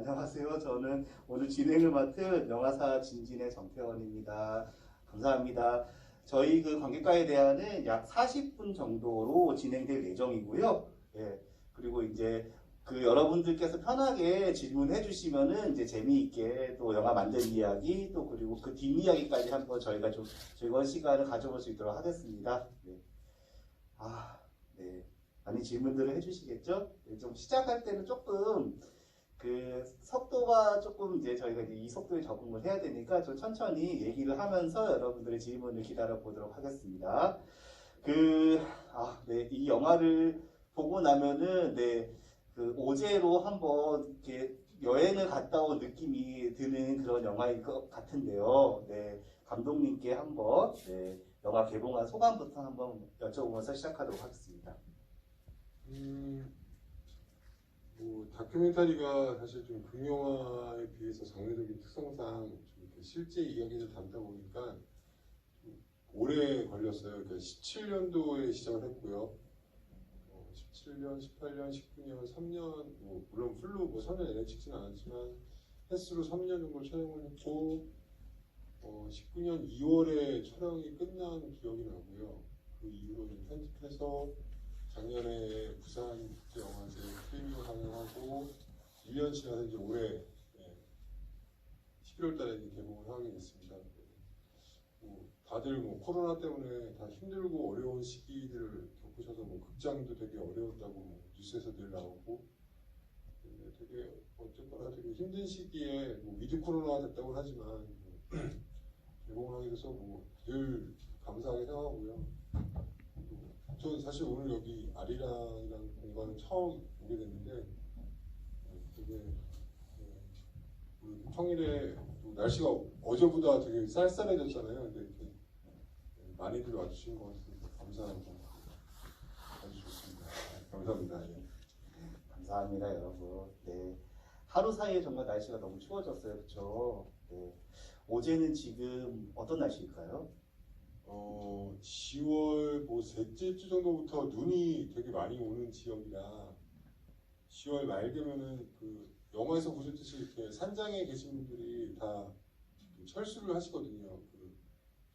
안녕하세요. 저는 오늘 진행을 맡은 영화사 진진의 정태원입니다. 감사합니다. 저희 그 관객과에 대한은 약 40분 정도로 진행될 예정이고요. 예. 그리고 이제 그 여러분들께서 편하게 질문해 주시면은 이제 재미있게 또 영화 만든 이야기 또 그리고 그 뒷이야기까지 한번 저희가 좀 즐거운 시간을 가져볼 수 있도록 하겠습니다. 네. 아, 네. 많이 질문들을 해 주시겠죠? 네, 좀 시작할 때는 조금 그 속도가 조금 이제 저희가 이제 이 속도에 적응을 해야 되니까 좀 천천히 얘기를 하면서 여러분들의 질문을 기다려 보도록 하겠습니다. 그, 아, 네, 이 영화를 보고 나면은, 네, 그 오제로 한번 이렇게 여행을 갔다 온 느낌이 드는 그런 영화일 것 같은데요. 네, 감독님께 한번, 네, 영화 개봉한 소감부터 한번 여쭤보면서 시작하도록 하겠습니다. 음, 뭐 다큐멘터리가 사실 좀 극영화에 비해서 장르적인 특성상 좀 실제 이야기를 담다 보니까 좀 오래 걸렸어요. 그러니까 17년도에 시작을 했고요. 어, 17년, 18년, 19년, 3년, 뭐 물론 풀로 뭐 3년 내내 찍지는 않았지만 횟수로 3년 정도 촬영을 했고 어, 19년 2월에 촬영이 끝난 기억이 나고요. 그 이후로 좀 편집해서 작년에 부산 국제영화제 프리미어 상영하고 1년 지나서 이제 올해 예, 11월 달에 이제 개봉을 하게 됐습니다. 뭐 다들 뭐 코로나 때문에 다 힘들고 어려운 시기들을 겪으셔서 뭐 극장도 되게 어려웠다고 뭐 뉴스에서 늘 나오고 근데 되게 어쨌거나 되게 힘든 시기에 뭐 위드 코로나가 됐다고 하지만 뭐 개봉을 하게 돼서 뭐 늘 감사하게 생각하고요. 저는 사실 오늘 여기 아리랑이라는 공간을 처음 오게 됐는데 어, 되게 어, 우리 평일에 또 날씨가 어제보다 되게 쌀쌀해졌잖아요. 근데 이렇게 네, 많이들 와주신 것 같습니다. 감사하고 아주 좋습니다. 감사합니다. 예. 감사합니다, 여러분. 네. 하루 사이에 정말 날씨가 너무 추워졌어요. 그렇죠? 네. 어제는 지금 어떤 날씨일까요? 어, 10월 뭐 셋째 주 정도부터 눈이 되게 많이 오는 지역이라 10월 말 되면은 그 영화에서 보셨듯이 이렇게 산장에 계신 분들이 다그 철수를 하시거든요. 그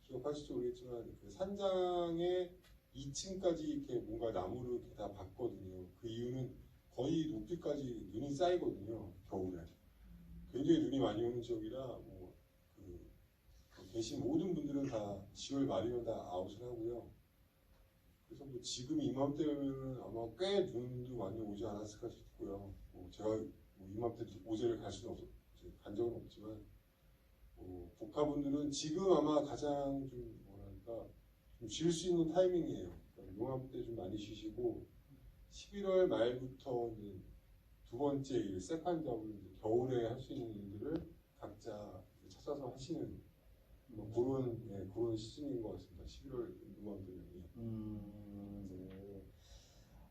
기억하실지 모르겠지만 그 산장에 2층까지 이렇게 뭔가 나무를 이렇게 다 박거든요. 그 이유는 거의 높이까지 눈이 쌓이거든요. 겨울에. 굉장히 눈이 많이 오는 지역이라 뭐 그, 그 계신 모든 분들은 다 10월 말이면 다 아웃을 하고요. 그래서 뭐 지금 이맘때면은 아마 꽤 눈도 많이 오지 않았을까 싶고요. 뭐 제가 뭐 이맘때 오제를 갈 수는 없, 간 적은 없지만 뭐 복화분들은 지금 아마 가장 좀 뭐랄까 좀 쉴 수 있는 타이밍이에요. 그러니까 요맘때 좀 많이 쉬시고 11월 말부터 이제 두 번째 일 세컨 잡을 이제 겨울에 할 수 있는 일들을 각자 찾아서 하시는 뭐 그런 예, 그런 시즌인 것 같습니다. 11월 요맘때는 예. 음, 네.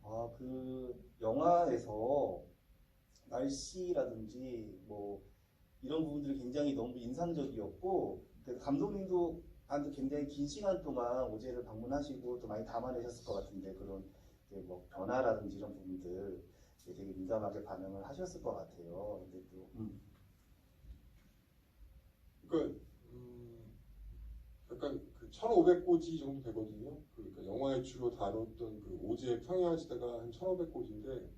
아, 그 영화에서 날씨라든지 뭐 이런 부분들이 굉장히 너무 인상적이었고 그 감독님도 한 굉장히 긴 시간 동안 오제를 방문하시고 또 많이 담아내셨을 것 같은데 그런 뭐 변화라든지 이런 부분들 되게 민감하게 반응을 하셨을 것 같아요. 근데 또 음, 그러니까 음, 약간 그 1,500고지 정도 되거든요. 그러니까 영화에 주로 다뤘던 그 오제 평야지대가 한 1,500고지인데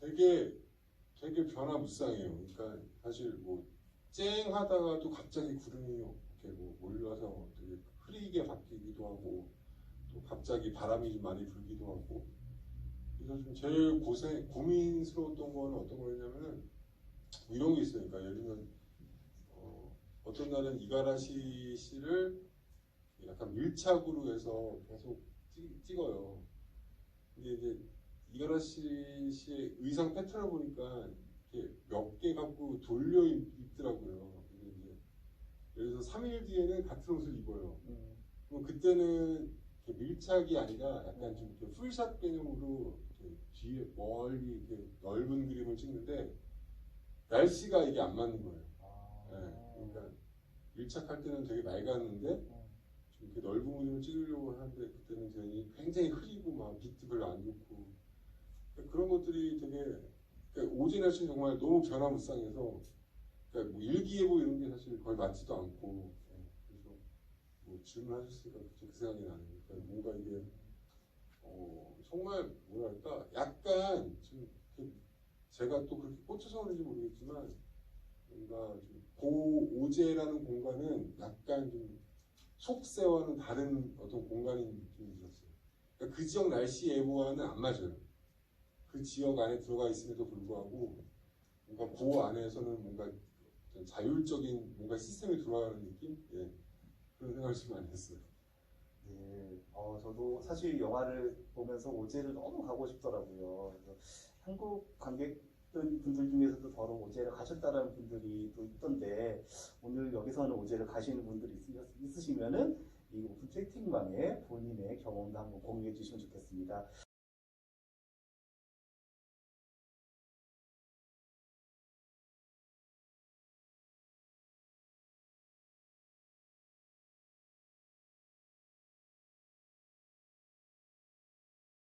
되게 되게 변화무쌍해요. 그러니까 사실 뭐 쨍하다가도 갑자기 구름이 이렇게 뭐 몰려서 되게 흐리게 바뀌기도 하고 또 갑자기 바람이 좀 많이 불기도 하고 그래서 좀 제일 고생 고민스러웠던 거는 어떤 거였냐면은 이런 게 있어요. 그러니까 예를 들면 어, 어떤 날은 이가라시 씨를 약간 밀착으로 해서 계속 찍, 찍어요. 근데 이제 이가라시 씨의 의상 패턴을 보니까 이렇게 몇 개 갖고 돌려 입, 예를 들어서 3일 뒤에는 같은 옷을 입어요. 음, 그럼 그때는 밀착이 아니라 약간 좀 이렇게 풀샷 개념으로 이렇게 뒤에 멀리 이렇게 넓은 그림을 찍는데 날씨가 이게 안 맞는 거예요. 아, 네, 그러니까 밀착할 때는 되게 맑았는데 좀 이렇게 넓은 그림을 찍으려고 하는데 그때는 굉장히, 굉장히 흐리고 막 빛도 별로 안 좋고. 그런 것들이 되게 그러니까 오제 날씨는 정말 너무 변화무쌍해서 그러니까 뭐 일기예보 이런 게 사실 거의 맞지도 않고. 예, 그래서 뭐 질문하셨으니까 그 생각이 나네요. 그러니까 뭔가 이게 어, 정말 뭐랄까 약간 좀 이렇게 제가 또 그렇게 꽂혀서 그런지 모르겠지만 뭔가 좀 고오제라는 공간은 약간 좀 속세와는 다른 어떤 공간인 느낌이 들었어요. 그러니까 그 지역 날씨 예보와는 안 맞아요. 그 지역 안에 들어가 있음에도 불구하고 뭔가 그 안에서는 뭔가 자율적인 뭔가 시스템이 돌아가는 느낌? 예. 그런 생각을 좀 많이 했어요. 네, 어, 저도 사실 영화를 보면서 오제를 너무 가고 싶더라고요. 한국 관객들 분들 중에서도 더러 오제를 가셨다는 분들이 또 있던데 오늘 여기서는 오제를 가시는 분들이 있- 있으시면은 이 오픈 채팅방에 본인의 경험도 한번 공유해 주시면 좋겠습니다.